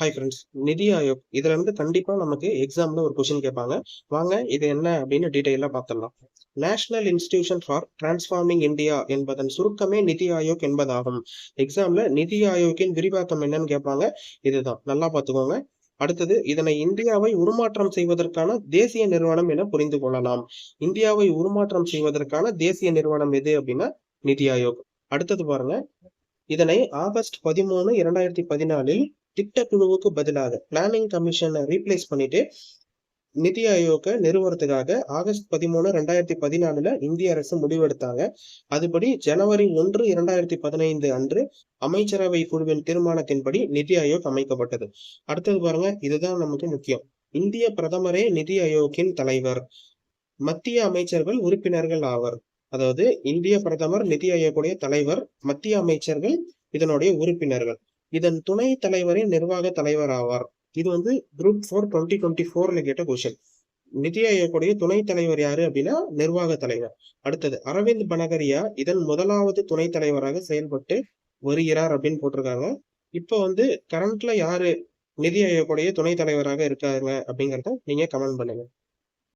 Hi friends நிதி ஆயோக். இதுல இருந்து கண்டிப்பா நமக்கு எக்ஸாம்ல ஒரு கொஸ்டின் கேட்பாங்க. வாங்க இது என்ன அப்படின்னு டீடைலா பார்த்துடலாம். National Institution for Transforming India என்பதன் சுருக்கமே நிதி ஆயோக் என்பதாகும். எக்ஸாம்ல நிதி ஆயோக்கின் விரிவாக்கம் என்னன்னு கேட்பாங்க. இதுதான். நல்லா பார்த்துக்கோங்க. அடுத்தது இதனை இந்தியாவை உருமாற்றம் செய்வதற்கான தேசிய நிறுவனம் என புரிந்து கொள்ளலாம். இந்தியாவை உருமாற்றம் செய்வதற்கான தேசிய நிறுவனம் எது அப்படின்னா நிதி ஆயோக். அடுத்தது பாருங்க. இதனை ஆகஸ்ட் பதிமூணு இரண்டாயிரத்தி பதினாலில் திட்டக்குழுவுக்கு பதிலாக பிளானிங் கமிஷனை ரீப்ளேஸ் பண்ணிட்டு நிதி ஆயோக நிறுவனத்துக்காக ஆகஸ்ட் பதிமூணு ரெண்டாயிரத்தி பதினாலுல இந்திய அரசு முடிவெடுத்தாங்க. அதுபடி ஜனவரி ஒன்று இரண்டாயிரத்தி பதினைந்து அன்று அமைச்சரவை குழுவின் தீர்மானத்தின்படி நிதி ஆயோக் அமைக்கப்பட்டது. அடுத்தது பாருங்க இதுதான் நமக்கு முக்கியம். இந்திய பிரதமரே நிதி ஆயோக்கின் தலைவர். மத்திய அமைச்சர்கள் உறுப்பினர்கள் ஆவர். அதாவது இந்திய பிரதமர் நிதி ஆயோக்குடைய தலைவர் மத்திய அமைச்சர்கள் இதனுடைய உறுப்பினர்கள். இதன் துணை தலைவரே நிர்வாக தலைவர் ஆவார். இது வந்து குரூப் ஃபோர் டுவெண்ட்டி டுவெண்ட்டி ஃபோர்ல கேட்ட கொஸ்டின் நிதி ஆயோக்குடைய துணைத் தலைவர் யாரு அப்படின்னா நிர்வாக தலைவர். அடுத்தது அரவிந்த் பனகரியா இதன் முதலாவது துணைத் தலைவராக செயல்பட்டு வருகிறார் அப்படின்னு போட்டிருக்காங்க. இப்போ வந்து கரண்ட்ல யாரு நிதி ஆயோக்குடைய துணைத் தலைவராக இருக்காங்க அப்படிங்கறத நீங்க கமெண்ட் பண்ணுங்க.